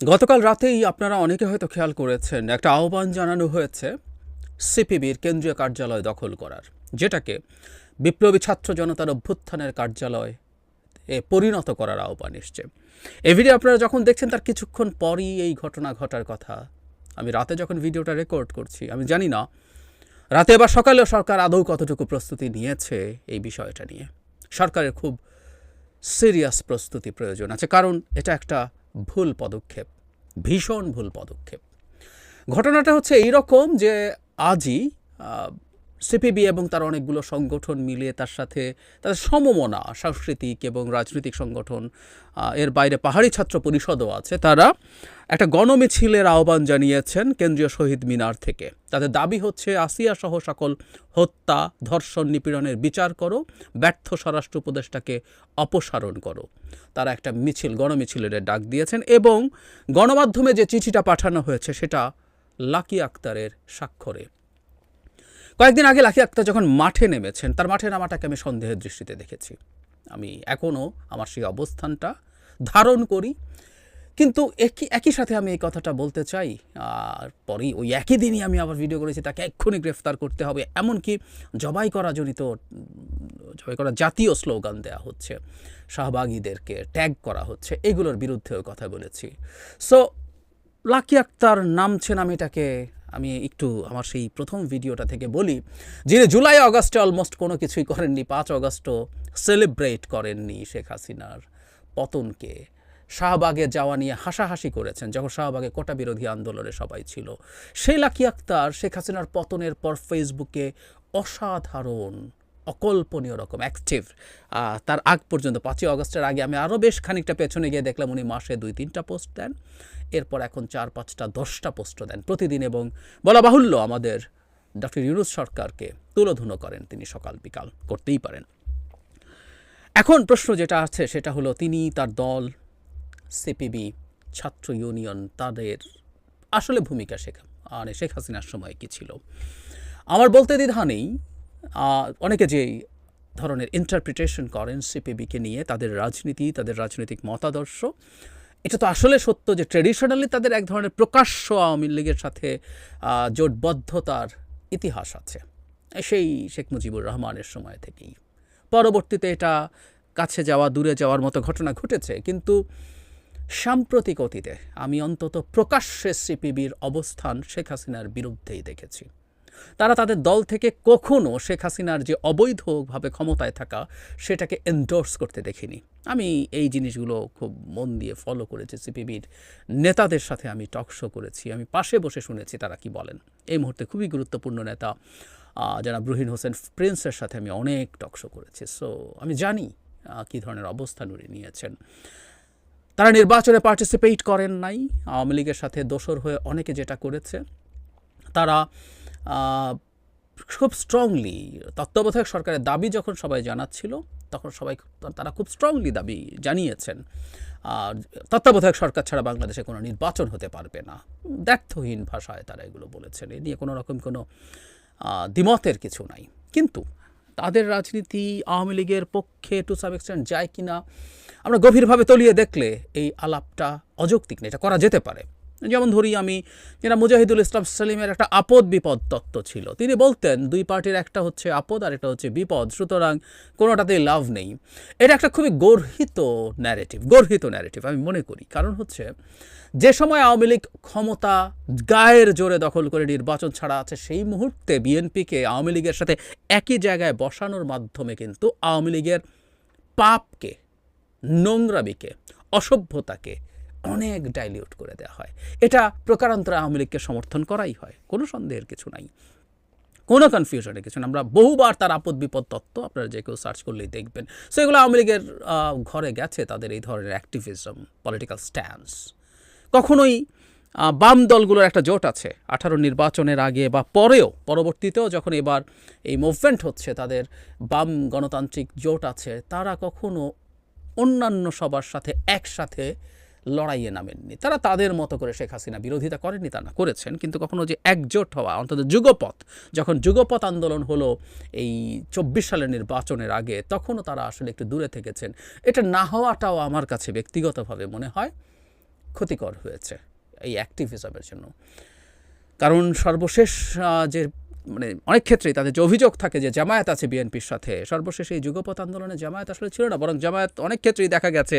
গতকাল রাতেই আপনারা অনেকে হয়তো খেয়াল করেছেন, একটা আহ্বান জানানো হয়েছে সিপিবির কেন্দ্রীয় কার্যালয় দখল করার, যেটাকে বিপ্লবী ছাত্র জনতার অভ্যুত্থানের কার্যালয় এ পরিণত করার আহ্বান এসছে। এই ভিডিও আপনারা যখন দেখছেন, তার কিছুক্ষণ পরই এই ঘটনা ঘটার কথা। আমি রাতে যখন ভিডিওটা রেকর্ড করছি, আমি জানি না, রাতে বা সকালেও সরকার আদৌ কতটুকু প্রস্তুতি নিয়েছে এই বিষয়টা নিয়ে। সরকারের খুব সিরিয়াস প্রস্তুতি প্রয়োজন আছে, কারণ এটা একটা ভুল পদক্ষেপ ভীষণ ভুল পদক্ষেপ। ঘটনাটা হচ্ছে এই রকম যে আজই সিপিবি এবং তার অনেকগুলো সংগঠন মিলিয়ে তার সাথে তাদের সমমনা, সাংস্কৃতিক এবং রাজনৈতিক সংগঠন এর বাইরে পাহাড়ি ছাত্র পরিষদও আছে। তারা একটা গণমিছিলের আহ্বান জানিয়েছেন কেন্দ্রীয় শহীদ মিনার থেকে। তাদের দাবি হচ্ছে, আসিয়া সহ সকল হত্যা, ধর্ষণ নিপীড়নের বিচার করো, ব্যর্থ স্বরাষ্ট্র উপদেষ্টাকে অপসারণ করো। তারা একটা মিছিল, গণমিছিলের ডাক দিয়েছেন এবং গণমাধ্যমে যে চিঠিটা পাঠানো হয়েছে, সেটা লাকি আক্তারের স্বাক্ষরে। কয়েকদিন আগে লাকি আক্তার যখন মাঠে নেমেছেন, তার মাঠে নামাটাকে আমি সন্দেহের দৃষ্টিতে দেখেছি। আমি এখনও আমার সেই অবস্থানটা ধারণ করি। কিন্তু একই একই সাথে আমি এই কথাটা বলতে চাই, আর পরেই ওই একই দিনই আমি আবার ভিডিও করেছি, তাকে এক্ষুনি গ্রেফতার করতে হবে। এমনকি জবাই করা জনিত জবাই করা জাতীয় স্লোগান দেওয়া হচ্ছে, শাহবাগীদেরকে ট্যাগ করা হচ্ছে, এগুলোর বিরুদ্ধেও কথা বলেছি। সো লাকি আক্তার নামছেন আমি এটাকে আমি একটু আমার সেই প্রথম ভিডিওটা থেকে বলি যিনি জুলাই অগস্টে অলমোস্ট কোনো কিছুই করেননি, পাঁচ অগস্টও সেলিব্রেট করেননি শেখ হাসিনার পতনকে। শাহবাগে যাওয়া নিয়ে হাসাহাসি করেছেন, যখন শাহবাগে কোটা বিরোধী আন্দোলনে সবাই ছিল। সেই লাকি আক্তার শেখ হাসিনার পতনের পর ফেসবুকে অসাধারণ অকল্পনীয় রকম অ্যাক্টিভ তার আগ পর্যন্ত, পাঁচই অগস্টের আগে আমি আরও বেশ খানিকটা পেছনে গিয়ে দেখলাম, উনি মাসে দুই, তিনটা পোস্ট দেন। এরপর এখন চার, পাঁচটা, দশটা পোস্ট দেন প্রতিদিন এবং বলা বাহুল্য আমাদের ডক্টর ইউনুস সরকারকে তুলোধুনো করেন, তিনি সকাল বিকাল করতেই পারেন। এখন প্রশ্ন যেটা আছে, সেটা হলো তিনি, তার দল সিপিবি ছাত্র ইউনিয়ন, তাদের আসলে ভূমিকা শেখা মানে শেখ হাসিনার সময় কী ছিল? আমার বলতে দ্বিধা নেই অনেকে যে ধরনের ইন্টারপ্রিটেশন করেন সিপিবিকে নিয়ে, তাদের রাজনীতি, তাদের রাজনৈতিক মতাদর্শ, এটা তো আসলে সত্য যে ট্রেডিশনালি তাদের এক ধরনের প্রকাশ্য আওয়ামী লীগের সাথে জোটবদ্ধতার ইতিহাস আছে। সেই শেখ মুজিবুর রহমানের সময় থেকেই। পরবর্তীতে এটা কাছে যাওয়া, দূরে যাওয়ার মতো ঘটনা ঘটেছে, কিন্তু সাম্প্রতিক অতীতে আমি অন্তত প্রকাশ্যে সিপিবির অবস্থান শেখ হাসিনার বিরুদ্ধেই দেখেছি। তারা তাদের দল থেকে কখনো শেখ হাসিনার যে অবৈধভাবে ক্ষমতায় থাকা সেটাকে এন্ডোর্স করতে দেখিনি। আমি এই জিনিসগুলো খুব মন দিয়ে ফলো করেছি। সিপিবির নেতাদের সাথে আমি টকশো করেছি। আমি পাশে বসে শুনেছি তারা কি বলেন। এই মুহূর্তে খুবই গুরুত্বপূর্ণ নেতা যারা জনাব রুহিন হোসেন প্রিন্সের সাথে আমি অনেক টকশো করেছি। সো আমি জানি কী ধরনের অবস্থান উনি নিয়েছেন। তারা নির্বাচনে পার্টিসিপেট করেন নাই। আওয়ামী লীগের সাথে দোসর হয়ে অনেকে যেটা করেছে, তারা খুব স্ট্রংলি তত্ত্বাবধায়ক সরকারের দাবি যখন সবাই জানাচ্ছিল, তখন সবাই তারা খুব স্ট্রংলি দাবি জানিয়েছেন। তত্ত্বাবধায়ক সরকার ছাড়া বাংলাদেশে কোনো নির্বাচন হতে পারবে না। ব্যর্থহীন ভাষায় তারা এগুলো বলেছেন। এ নিয়ে কোনো রকম কোনো দ্বিমতের কিছু নাই। কিন্তু তাদের রাজনীতি আওয়ামী লীগের পক্ষে টু সাব এক্সটেন্ট যায় কি না আমরা গভীরভাবে তলিয়ে দেখলে এই আলাপটা অযৌক্তিক না, এটা করা যেতে পারে। যেমন ধরি আমি, যেটা মুজাহিদুল ইসলাম সালিমের একটা আপদ বিপদ তত্ত্ব ছিল। তিনি বলতেন, দুই পার্টির একটা হচ্ছে আপদ আর একটা হচ্ছে বিপদ, সুতরাং কোনোটাতেই লাভ নেই। এটা একটা খুবই গর্হিত ন্যারেটিভ গর্হিত ন্যারেটিভ আমি মনে করি। কারণ হচ্ছে, যে সময় আওয়ামী লীগ ক্ষমতা গায়ের জোরে দখল করে নির্বাচন ছাড়া আছে, সেই মুহূর্তে বিএনপিকে আওয়ামী লীগের সাথে একই জায়গায় বসানোর মাধ্যমে কিন্তু আওয়ামী লীগের পাপকে, নোংরামিকে, অসভ্যতাকে অনেক ডাইলিউট করে দেওয়া হয়। এটা প্রকারান্তরে আওয়ামী লীগকে সমর্থন করাই হয়। কোনো সন্দেহের কিছু নাই। কোনো কনফিউশনের কিছু না আমরা বহুবার তার আপদ বিপদ তত্ত্ব আপনারা যে কেউ সার্চ করলেই দেখবেন। সো এগুলো আওয়ামী লীগের ঘরে গেছে তাদের এই ধরনের অ্যাক্টিভিজম পলিটিক্যাল স্ট্যান্স কখনোই বাম দলগুলোর একটা জোট আছে। আঠারো নির্বাচনের আগে বা পরেও, পরবর্তীতেও যখন এবার এই মুভমেন্ট হচ্ছে, তাদের বাম গণতান্ত্রিক জোট আছে, তারা কখনো অন্যান্য সবার সাথে একসাথে লড়াইয়ে নামেননি। তারা তাদের মতো করে শেখ হাসিনা বিরোধিতা করেননি, তা না, করেছেন। কিন্তু কখনো যে একজোট হওয়া, অন্তত যুগপথ যখন যুগপথ আন্দোলন হলো এই চব্বিশ সালের নির্বাচনের আগে, তখনও তারা আসলে একটু দূরে থেকেছেন। এটা না হওয়াটাও আমার কাছে ব্যক্তিগতভাবে মনে হয় ক্ষতিকর হয়েছে এই অ্যাক্টিভিজমের জন্য। কারণ সর্বশেষ যে মানে অনেক ক্ষেত্রেই তাদের যে অভিযোগ থাকে যে জামায়াত আছে বিএনপির সাথে, সর্বশেষ এই যুগপথ আন্দোলনে জামায়াত আসলে ছিল না, বরং জামায়াত অনেক ক্ষেত্রেই দেখা গেছে,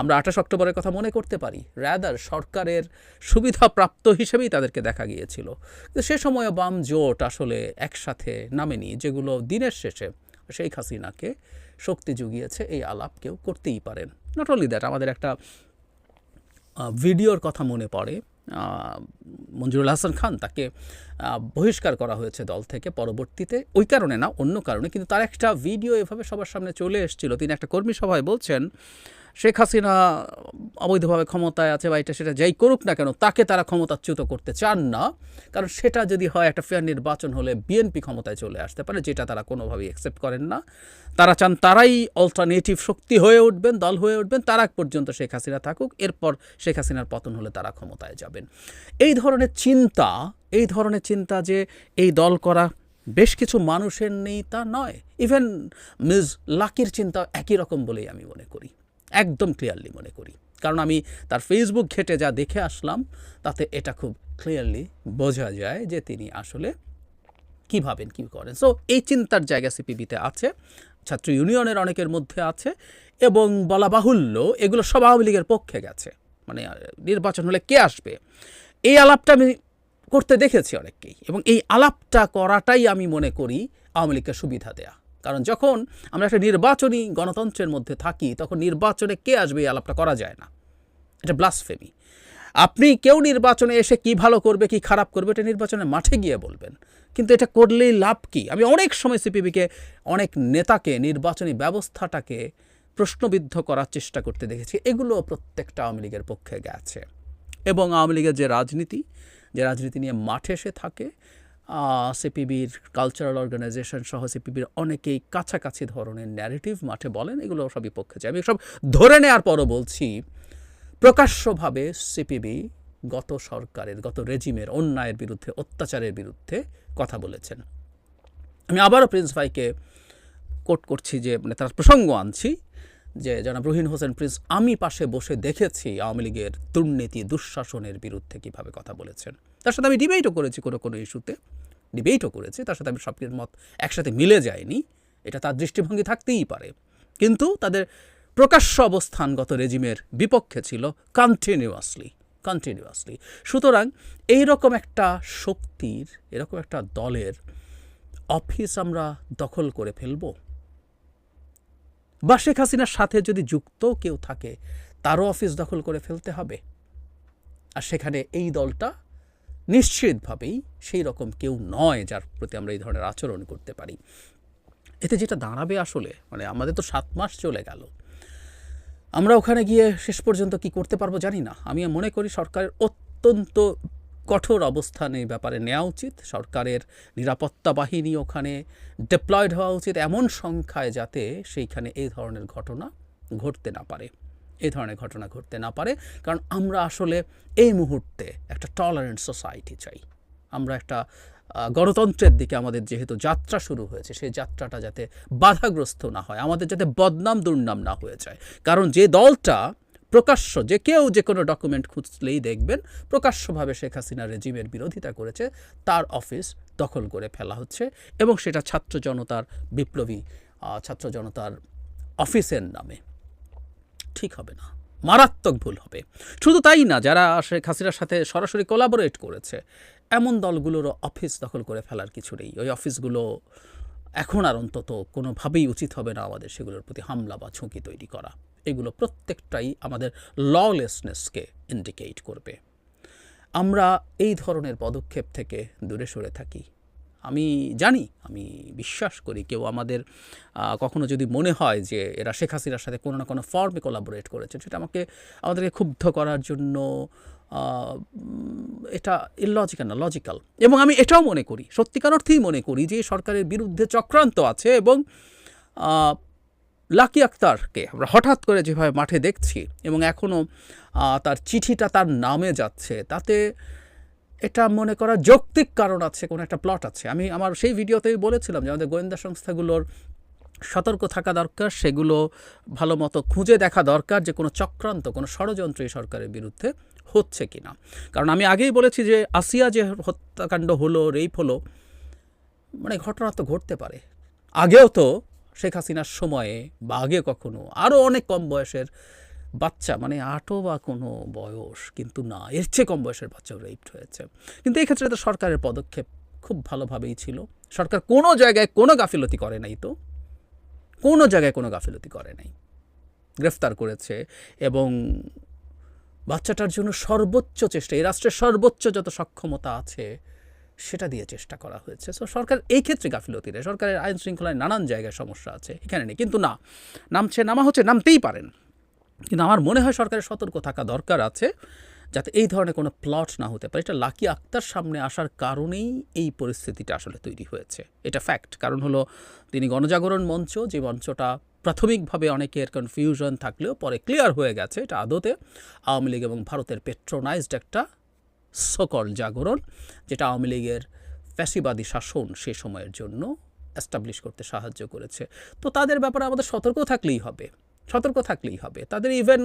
আমরা আঠাশ অক্টোবরের কথা মনে করতে পারি, র্যাদার সরকারের সুবিধাপ্রাপ্ত হিসেবেই তাদেরকে দেখা গিয়েছিল। কিন্তু সে সময় বাম জোট আসলে একসাথে নামেনি, যেগুলো দিনের শেষে শেখ হাসিনাকে শক্তি জুগিয়েছে, এই আলাপ কেউ করতেই পারেন। নট অনলি দ্যাট আমাদের একটা ভিডিওর কথা মনে পড়ে মঞ্জুরুল হাসান খান তাকে বহিষ্কার করা হয়েছে দল থেকে পরবর্তীতে। ওই কারণে না, অন্য কারণে, কিন্তু তার একটা ভিডিও এভাবে সবার সামনে চলে এসেছিল। তিনি একটা কর্মী সভায় বলছেন শেখ হাসিনা অবৈধভাবে ক্ষমতায় আছে বা এটা সেটা যাই করুক না কেন, তাকে তারা ক্ষমতাচ্যুত করতে চান না। কারণ সেটা যদি হয়, একটা ফেয়ার নির্বাচন হলে বিএনপি ক্ষমতায় চলে আসতে পারে, যেটা তারা কোনোভাবেই অ্যাকসেপ্ট করেন না। তারা চান তারাই অল্টারনেটিভ শক্তি হয়ে উঠবেন, দল হয়ে উঠবেন, তারা পর্যন্ত শেখ হাসিনা থাকুক, এরপর শেখ হাসিনার পতন হলে তারা ক্ষমতায় যাবেন। এই ধরনের চিন্তা, এই ধরনের চিন্তা যে এই দল করা বেশ কিছু মানুষের নেই তা নয়। ইভেন মিস লাকির চিন্তা একই রকম বলেই আমি মনে করি। একদম ক্লিয়ারলি মনে করি। কারণ আমি তার ফেসবুক ঘেটে যা দেখে আসলাম, তাতে এটা খুব ক্লিয়ারলি বোঝা যায় যে তিনি আসলে কী ভাবেন, কী করেন। সো এই চিন্তার জায়গা সিপিবিতে আছে, ছাত্র ইউনিয়নের অনেকের মধ্যে আছে, এবং বলা বাহুল্য এগুলো সব আওয়ামী লীগের পক্ষে গেছে। মানে নির্বাচন হলে কে আসবে? এই আলাপটা আমি করতে দেখেছি অনেককেই, এবং এই আলাপটা করাটাই আমি মনে করি আওয়ামী লীগকে সুবিধা দেয়া। কারণ যখন আমরা একটা নির্বাচনী গণতন্ত্রের মধ্যে থাকি, তখন নির্বাচনে কে আসবে এই আলাপটা করা যায় না। এটা ব্লাসফেমি আপনি কেউ নির্বাচনে এসে কি ভালো করবে, কি খারাপ করবে, এটা নির্বাচনের মাঠে গিয়ে বলবেন। কিন্তু এটা করলেই লাভ কি? আমি অনেক সময় সিপিবিকে অনেক নেতাকে, নির্বাচনী ব্যবস্থাটাকে প্রশ্নবিদ্ধ করার চেষ্টা করতে দেখেছি। এগুলো প্রত্যেকটা আওয়ামী লীগের পক্ষে গেছে। এবং আওয়ামী লীগের যে রাজনীতি যে রাজনীতি নিয়ে মাঠে এসে থাকে সিপিবির কালচারাল অর্গানাইজেশন সহ সিপিবির অনেকেই কাছাকাছি ধরনের ন্যারেটিভ মাঠে বলেন, এগুলো সবই পক্ষে যায়। আমি সব ধরে নেওয়ার পরও বলছি, প্রকাশ্যভাবে সিপিবি গত সরকারের, গত রেজিমের, অন্যায়ের বিরুদ্ধে, অত্যাচারের বিরুদ্ধে কথা বলেছেন। আমি আবারও প্রিন্স ভাইকে কোট করছি যে মানে তার প্রসঙ্গ আনছি যে, জনাব রহিন হোসেন, প্রিন্স, আমি পাশে বসে দেখেছি আওয়ামী লীগের দুর্নীতি, দুঃশাসনের বিরুদ্ধে কীভাবে কথা বলেছেন। তার সাথে আমি ডিবেটও করেছি কোনো কোনো ইস্যুতে ডিবেটও করেছি, তার সাথে আমি সব মত একসাথে মিলে যায়নি এটা তার দৃষ্টিভঙ্গি থাকতেই পারে। কিন্তু তাদের প্রকাশ্য অবস্থানগত রেজিমের বিপক্ষে ছিল কন্টিনিউয়াসলি কন্টিনিউয়াসলি সুতরাং এই রকম একটা শক্তির, এরকম একটা দলের অফিস আমরা দখল করে ফেলব? বা শেখ হাসিনার সাথে যদি যুক্ত কেউ থাকে, তারও অফিস দখল করে ফেলতে হবে? আর সেখানে এই দলটা নিশ্চিতভাবেই সেই রকম কেউ নয় যার প্রতি আমরা এই ধরনের আচরণ করতে পারি। এতে যেটা দাঁড়াবে আসলে মানে আমাদের তো সাত মাস চলে গেল। আমরা ওখানে গিয়ে শেষ পর্যন্ত কি করতে পারব জানি না। আমি মনে করি সরকারের অত্যন্ত কঠোর অবস্থান এই ব্যাপারে নেওয়া উচিত। সরকারের নিরাপত্তা বাহিনী ওখানে ডিপ্লয়েড হওয়া উচিত এমন সংখ্যায় যাতে সেইখানে এই ধরনের ঘটনা ঘটতে না পারে। এই ধরনের ঘটনা ঘটতে না পারে। কারণ আমরা আসলে এই মুহূর্তে একটা টলারেন্ট সোসাইটি চাই। আমরা একটা গণতন্ত্রের দিকে আমাদের যেহেতু যাত্রা শুরু হয়েছে, সেই যাত্রাটা যাতে বাধাগ্রস্ত না হয়, আমাদের যাতে বদনাম দুর্নাম না হয়ে যায়। কারণ যে দলটা প্রকাশ্য, যে কেউ যে কোনো ডকুমেন্ট খুঁজলেই দেখবেন, প্রকাশ্যভাবে শেখ হাসিনা রেজিমের বিরোধিতা করেছে, তার অফিস দখল করে ফেলা হচ্ছে এবং সেটা ছাত্র জনতার বিপ্লবী ছাত্র জনতার অফিসের নামে। ঠিক হবে না। মারাত্মক ভুল হবে। শুধু তাই না, যারা শেখ হাসিনার সাথে সরাসরি কোলাবোরেট করেছে, এমন দলগুলোরও অফিস দখল করে ফেলার কিছু নেই। ওই অফিসগুলো এখন আর অন্তত কোনোভাবেই উচিত হবে না আমাদের সেগুলোর প্রতি হামলা বা ঝুঁকি তৈরি করা। এগুলো প্রত্যেকটাই আমাদের ললেসনেসকে ইন্ডিকেট করবে। আমরা এই ধরনের পদক্ষেপ থেকে দূরে সরে থাকি। আমি জানি, আমি বিশ্বাস করি কেউ আমাদের কখনো যদি মনে হয় যে এরা শেখ হাসিনার সাথে কোনো না কোনো ফর্মে কোলাবোরেট করেছে, সেটা আমাকে, আমাদেরকে ক্ষুব্ধ করার জন্য এটা ইললজিক্যাল না লজিক্যাল এবং আমি এটাও মনে করি, সত্যিকার অর্থেই মনে করি যে সরকারের বিরুদ্ধে চক্রান্ত আছে এবং লাকি আক্তারকে আমরা হঠাৎ করে যেভাবে মাঠে দেখছি এবং এখনও তার চিঠিটা তার নামে যাচ্ছে, তাতে এটা মনে করা যৌক্তিক কারণ আছে, কোনো একটা প্লট আছে। আমি আমার সেই ভিডিওতেই বলেছিলাম যে আমাদের গোয়েন্দা সংস্থাগুলোর সতর্ক থাকা দরকার, সেগুলো ভালো মতো খুঁজে দেখা দরকার যে কোনো চক্রান্ত, কোনো ষড়যন্ত্র এই সরকারের বিরুদ্ধে হচ্ছে কি না কারণ আমি আগেই বলেছি যে আসিয়া যে হত্যাকাণ্ড হলো রেপ হলো মানে ঘটনা তো ঘটতে পারে। আগেও তো শেখ হাসিনার সময়ে বা আগে কখনো আরও অনেক কম বয়সের বাচ্চা মানে আটও বা কোনো বয়স কিন্তু না, এর চেয়ে কম বয়সের বাচ্চাও রেপড হয়েছে। কিন্তু এই ক্ষেত্রে তো সরকারের পদক্ষেপ খুব ভালোভাবেই ছিল। সরকার কোনো জায়গায় কোনো গাফিলতি করে নাই তো। কোনো জায়গায় কোনো গাফিলতি করে নাই। গ্রেফতার করেছে এবং বাচ্চাটার জন্য সর্বোচ্চ চেষ্টা, এই রাষ্ট্রের সর্বোচ্চ যত সক্ষমতা আছে, সেটা দিয়ে চেষ্টা করা হয়েছে। সো সরকার এই ক্ষেত্রে গাফিলতি নেই। সরকারের আইন শৃঙ্খলায় নানান জায়গায় সমস্যা আছে। এখানে নেই। কিন্তু না, নামছে, নামা হচ্ছে, নামতেই পারেন। কিন্তু আমার মনে হয় সরকারের সতর্ক থাকা দরকার আছে যাতে এই ধরনের কোনো প্লট না হতে পারে। এটা লাকি আক্তার সামনে আসার কারণেই এই পরিস্থিতিটা আসলে তৈরি হয়েছে। এটা ফ্যাক্ট কারণ হলো, তিনি গণজাগরণ মঞ্চ, যে মঞ্চটা প্রাথমিকভাবে অনেকের কনফিউশন থাকলেও পরে ক্লিয়ার হয়ে গেছে এটা আদতে। আওয়ামী লীগ এবং ভারতের পেট্রোনাইজড একটা সকল জাগরণ, যেটা আওয়ামী লীগের ফ্যাসিবাদী শাসন সে সময়ের জন্য এস্টাবলিশ করতে সাহায্য করেছে। তো তাদের ব্যাপারে আমাদের সতর্ক থাকলেই হবে। সতর্ক থাকলেই হবে। তাদের ইভেন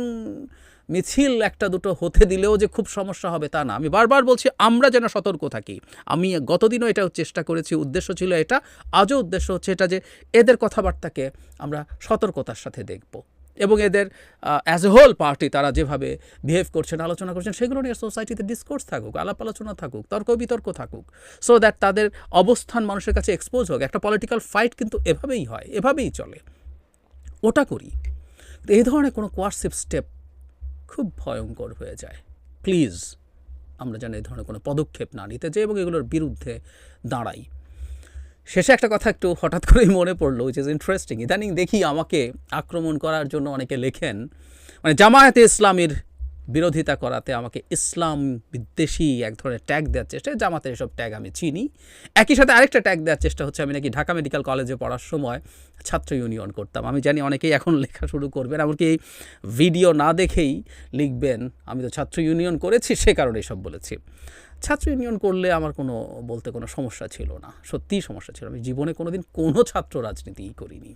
মিছিল একটা দুটো হতে দিলেও যে খুব সমস্যা হবে তা না। আমি বারবার বলছি, আমরা যেন সতর্ক থাকি। আমি গতদিনও এটাও চেষ্টা করেছি, উদ্দেশ্য ছিল এটা, আজও উদ্দেশ্য হচ্ছে এটা যে এদের কথাবার্তাকে আমরা সতর্কতার সাথে দেখব। এবং এদের অ্যাজ এ হোল পার্টি তারা যেভাবে বিহেভ করছেন, আলোচনা করছেন, সেগুলো নিয়ে সোসাইটিতে ডিসকোর্স থাকুক, আলাপ আলোচনা থাকুক, তর্ক বিতর্ক থাকুক সো দ্যাট তাদের অবস্থান মানুষের কাছে এক্সপোজ হোক। একটা পলিটিক্যাল ফাইট কিন্তু এভাবেই হয়, এভাবেই চলে। ওটা করি। এই ধরনের কোনো কোয়ার্সিভ স্টেপ খুব ভয়ঙ্কর হয়ে যায়। প্লিজ আমরা যেন এই ধরনের কোনো পদক্ষেপ না নিতে চাই এবং এগুলোর বিরুদ্ধে দাঁড়াই। শেষে একটা কথা একটু হঠাৎ করেই মনে পড়ল উইচ ইজ ইন্টারেস্টিং ইদানিং দেখি আমাকে আক্রমণ করার জন্য অনেকে লেখেন মানে জামায়াতে ইসলামীর বিরোধিতা করাতে আমাকে ইসলাম বিদ্বেষী এক ধরনের ট্যাগ দেওয়ার চেষ্টা জামাতের এসব ট্যাগ আমি চিনি। একই সাথে আরেকটা ট্যাগ দেওয়ার চেষ্টা হচ্ছে, আমি নাকি ঢাকা মেডিকেল কলেজে পড়ার সময় ছাত্র ইউনিয়ন করতাম। আমি জানি অনেকেই এখন লেখা শুরু করবেন, এমনকি এই ভিডিও না দেখেই লিখবেন, আমি তো ছাত্র ইউনিয়ন করেছি, সে কারণে এসব বলেছি। ছাত্র ইউনিয়ন করলে আমার কোনো বলতে কোনো সমস্যা ছিল না। সত্যিই সমস্যা ছিল। আমি জীবনে কোনো দিন কোনো ছাত্র রাজনীতিই করিনি।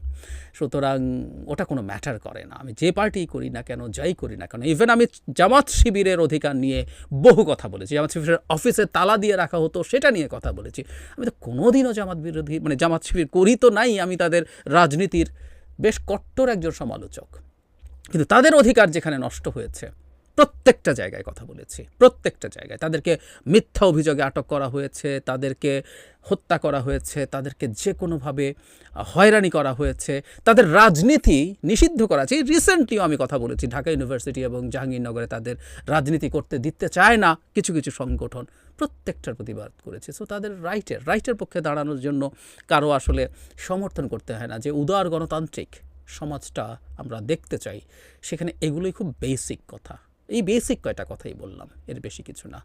সুতরাং ওটা কোনো ম্যাটার করে না। আমি যে পার্টিই করি না কেন, যাই করি না কেন ইভেন আমি জামাত শিবিরের অধিকার নিয়ে বহু কথা বলেছি। জামাত শিবিরের অফিসে তালা দিয়ে রাখা হতো, সেটা নিয়ে কথা বলেছি। আমি তো কোনোদিনও জামাত বিরোধী মানে জামাত শিবির করি তো নাই, আমি তাদের রাজনীতির বেশ কট্টর একজন সমালোচক। কিন্তু তাদের অধিকার যেখানে নষ্ট হয়েছে প্রত্যেকটা জায়গায় কথা বলেছি, প্রত্যেকটা জায়গায়। তাদেরকে মিথ্যা অভিযোগে আটক করা হয়েছে, তাদেরকে হত্যা করা হয়েছে, তাদেরকে যে কোনোভাবে হয়রানি করা হয়েছে। তাদের রাজনীতি নিষিদ্ধ করা আছে। রিসেন্টলিও আমি কথা বলেছি, ঢাকা ইউনিভার্সিটি এবং জাহাঙ্গীরনগরে তাদের রাজনীতি করতে দিতে চায় না, কিছু কিছু সংগঠন প্রত্যেকটার প্রতিবাদ করেছে। সো তাদের রাইটের রাইটের পক্ষে দাঁড়ানোর জন্য কারও আসলে সমর্থন করতে হয় না। যে উদার গণতান্ত্রিক সমাজটা আমরা দেখতে চাই, সেখানে এগুলোই খুব বেসিক কথা। এই বেসিক কয়টা কথাই বললাম এর বেশি কিছু না।